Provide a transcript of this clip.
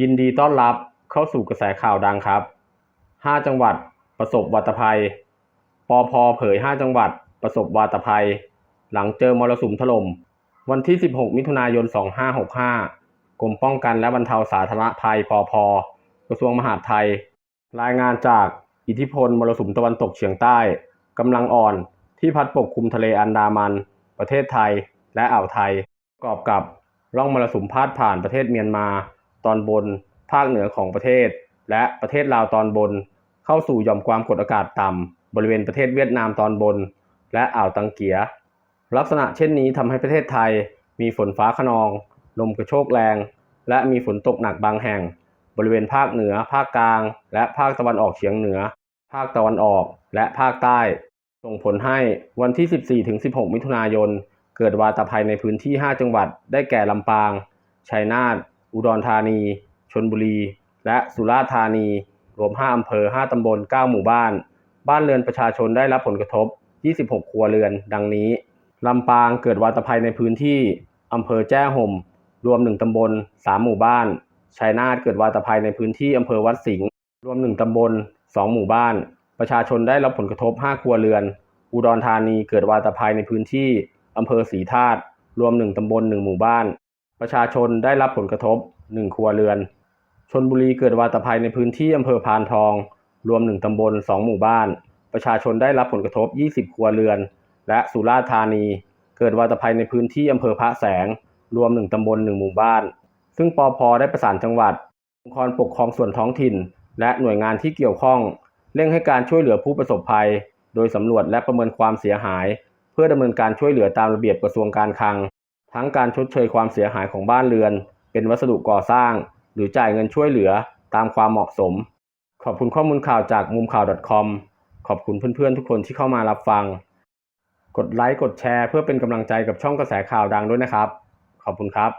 ยินดีต้อนรับเข้าสู่กระแสข่าวดังครับ 5 จังหวัดประสบวาตภัย ปอพเผย 5 จังหวัดประสบวาตภัย หลังเจอมรสุมถล่ม วันที่ 16 มิถุนายน 2565 กรมป้องกันและบรรเทาสาธารณภัยปอพกระทรวงมหาดไทย รายงานจากอิทธิพลมรสุมตะวันตกเฉียงใต้กำลังอ่อนที่พัดปกคลุมทะเลอันดามัน ประเทศไทยและอ่าวไทยประกอบกับร่องมรสุมพาดผ่านประเทศเมียนมา ตอนบน ภาคเหนือของประเทศ และประเทศลาวตอนบน เข้าสู่หย่อมความกดอากาศต่ำบริเวณประเทศเวียดนามตอนบน และอ่าวตังเกีย ลักษณะเช่นนี้ทำให้ประเทศไทย มีฝนฟ้าขนอง ลมกระโชกแรง และมีฝนตกหนักบางแห่ง บริเวณภาคเหนือ ภาคกลาง และภาคตะวันออกเฉียงเหนือ ภาคตะวันออกและภาคใต้ส่งผลให้วันที่ 14-16 มิถุนายน เกิดวาตภัยในพื้นที่ 5 จังหวัด ได้แก่ลำปาง ชัยนาท อุดรธานีชลบุรี และสุราษฎร์ธานี รวม 5 อำเภอ 5 ตำบล 9 หมู่บ้าน บ้านเรือนประชาชนได้รับผลกระทบ 26 ครัวเรือน ดังนี้ ลำปางเกิดวาตภัยในพื้นที่ อำเภอแจ้ห่ม รวม 1 ตำบล 3 หมู่บ้าน ชัยนาทเกิดวาตภัยในพื้นที่ อำเภอวัดสิงห์ รวม 1 ตำบล 2 หมู่บ้าน ประชาชนได้รับผลกระทบ 5 ครัวเรือน อุดรธานีเกิดวาตภัยในพื้นที่ อำเภอศรีธาตุ รวม 1 ตำบล 1 หมู่บ้าน ประชาชนได้รับผลกระทบ 1 ครัวเรือน ชนบุรีเกิดวาตภัยในพื้นที่อำเภอพานทอง รวม 1 ตำบล 2 หมู่บ้าน ประชาชนได้รับผลกระทบ 20 ครัวเรือน และสุราษฎร์ธานี เกิดวาตภัยในพื้นที่อำเภอพระแสง รวม 1 ตำบล 1 หมู่บ้าน ซึ่งปอพได้ประสานจังหวัด องค์กรปกครองส่วนท้องถิ่น และหน่วยงานที่เกี่ยวข้อง เร่งให้การช่วยเหลือผู้ประสบภัย โดยสำรวจและประเมินความเสียหาย เพื่อดำเนินการช่วยเหลือตามระเบียบกระทรวงการคลัง ทั้งการชดเชยความเสียหายของบ้านเรือน เป็นวัสดุก่อสร้าง หรือจ่ายเงินช่วยเหลือตามความเหมาะสม ขอบคุณข้อมูลข่าวจากมุมข่าว .com ขอบคุณเพื่อนๆทุกคนที่เข้ามารับฟัง กดไลค์กดแชร์เพื่อเป็นกำลังใจกับช่องกระแสข่าวดังด้วยนะครับ ขอบคุณครับ